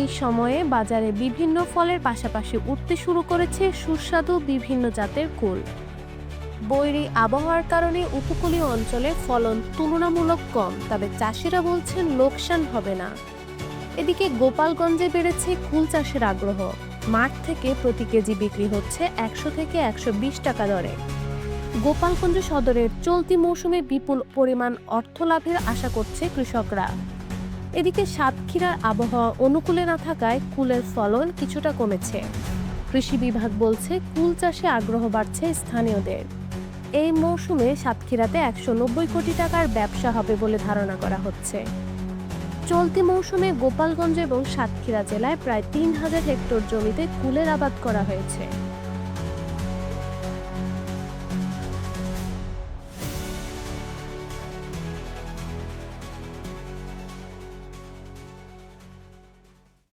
এই সময়ে বাজারে বিভিন্ন ফলের পাশাপাশি উঠতে শুরু করেছে সুস্বাদু বিভিন্ন জাতের কুল। বৈরী আবহাওয়ার কারণে উপকূলীয় অঞ্চলে ফলন তুলনামূলক কম, তবে চাষিরা বলছেন লোকসান হবে না। এদিকে গোপালগঞ্জে বেড়েছে কুল চাষের আগ্রহ। মাঠ থেকে প্রতি কেজি বিক্রি হচ্ছে একশো থেকে একশো বিশ টাকা দরে। গোপালগঞ্জ সদরের চলতি মৌসুমে বিপুল পরিমাণ অর্থ লাভের আশা করছে কৃষকরা। এদিকে সাতক্ষীরার আবহাওয়া অনুকূলে না থাকায় কুলের ফলন কিছুটা কমেছে। কৃষি বিভাগ বলছে কুল চাষে আগ্রহ বাড়ছে স্থানীয়দের। এই মৌসুমে সাতক্ষীরাতে একশো নব্বই কোটি টাকার ব্যবসা হবে বলে ধারণা করা হচ্ছে। চলতি মৌসুমে গোপালগঞ্জ এবং সাতক্ষীরা জেলায় প্রায় তিন হাজার হেক্টর জমিতে কুলের আবাদ করা হয়েছে।